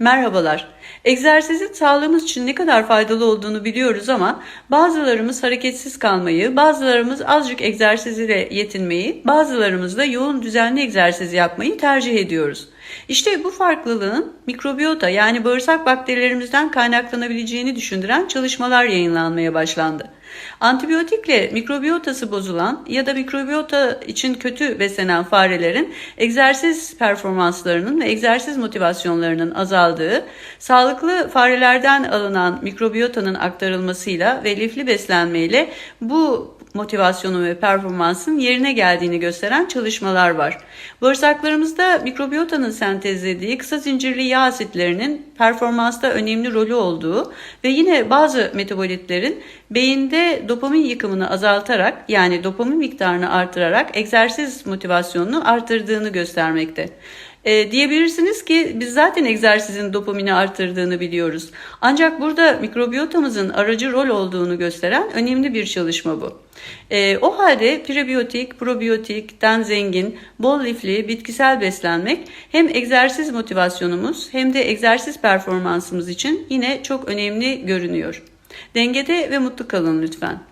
Merhabalar. Egzersizin sağlığımız için ne kadar faydalı olduğunu biliyoruz ama bazılarımız hareketsiz kalmayı, bazılarımız azıcık egzersiz ile yetinmeyi, bazılarımız da yoğun düzenli egzersiz yapmayı tercih ediyoruz. İşte bu farklılığın mikrobiyota yani bağırsak bakterilerimizden kaynaklanabileceğini düşündüren çalışmalar yayınlanmaya başlandı. Antibiyotikle mikrobiyotası bozulan ya da mikrobiyota için kötü beslenen farelerin egzersiz performanslarının ve egzersiz motivasyonlarının azaldığı, sağlıklı farelerden alınan mikrobiyotanın aktarılmasıyla ve lifli beslenmeyle bu motivasyonun ve performansın yerine geldiğini gösteren çalışmalar var. Bağırsaklarımızda mikrobiyotanın sentezlediği kısa zincirli yağ asitlerinin performansta önemli rolü olduğu ve yine bazı metabolitlerin beyinde dopamin yıkımını azaltarak yani dopamin miktarını artırarak egzersiz motivasyonunu artırdığını göstermekte. E, diyebilirsiniz ki biz zaten egzersizin dopamini artırdığını biliyoruz. Ancak burada mikrobiyotamızın aracı rol olduğunu gösteren önemli bir çalışma bu. E, o halde prebiyotik, probiyotikten zengin, bol lifli, bitkisel beslenmek hem egzersiz motivasyonumuz hem de egzersiz performansımız için yine çok önemli görünüyor. Dengede ve mutlu kalın lütfen.